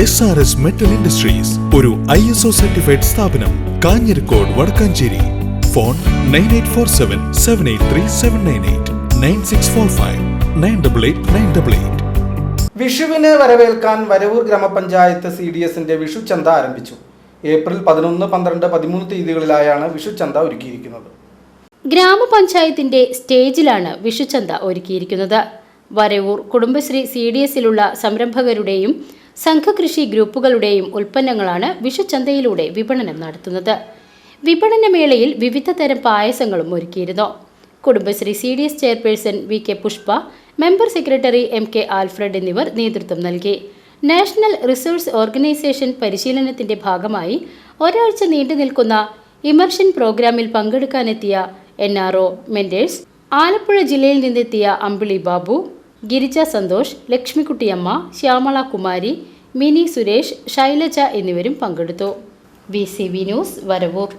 S R S metal industries ഒരു I S O certified സ്ഥാപനം Kanjirakode Vadakkanchery. Phone nine eight four seven seven eight three seven nine eight nine six four five nine double eight nine double eight വിഷുവിനെ വരവേൽക്കാൻ വരവൂർ ഗ്രാമപഞ്ചായത്ത് C D എസിന്റെ വിഷു ചന്ത ആരംഭിച്ചു. April പതിനൊന്ന് പന്ത്രണ്ട് പതിമൂന്ന് തീയതികളിലായാണ് വിഷു ചന്ത ഒരുക്കിയിരിക്കുന്നത്. ഗ്രാമപഞ്ചായത്തിന്റെ സ്റ്റേജിലാണ് വിഷുചന്ത ഒരുക്കിയിരിക്കുന്നത്. വരവൂർ കുടുംബശ്രീ സി ഡി എസിലുള്ള സംരംഭകരുടെയും സംഘകൃഷി ഗ്രൂപ്പുകളുടെയും ഉൽപ്പന്നങ്ങളാണ് വിഷുചന്തയിലൂടെ വിപണനം നടത്തുന്നത്. വിപണനമേളയിൽ വിവിധ തരം പായസങ്ങളും ഒരുക്കിയിരുന്നു. Kudumbashree C D S chairperson V K Pushpa member secretary M K Alfred എന്നിവർ നേതൃത്വം നൽകി. നാഷണൽ റിസോഴ്സ് ഓർഗനൈസേഷൻ പരിശീലനത്തിന്റെ ഭാഗമായി ഒരാഴ്ച നീണ്ടു നിൽക്കുന്ന ഇമർഷൻ പ്രോഗ്രാമിൽ പങ്കെടുക്കാനെത്തിയ എൻ ആർ ഒ ആലപ്പുഴ ജില്ലയിൽ നിന്നെത്തിയ അമ്പിളി ബാബു ഗിരിജ സന്തോഷ് ലക്ഷ്മിക്കുട്ടിയമ്മ ശ്യാമള കുമാരി മിനി സുരേഷ് ശൈലജ എന്നിവരും പങ്കെടുത്തു. V news Varavoor.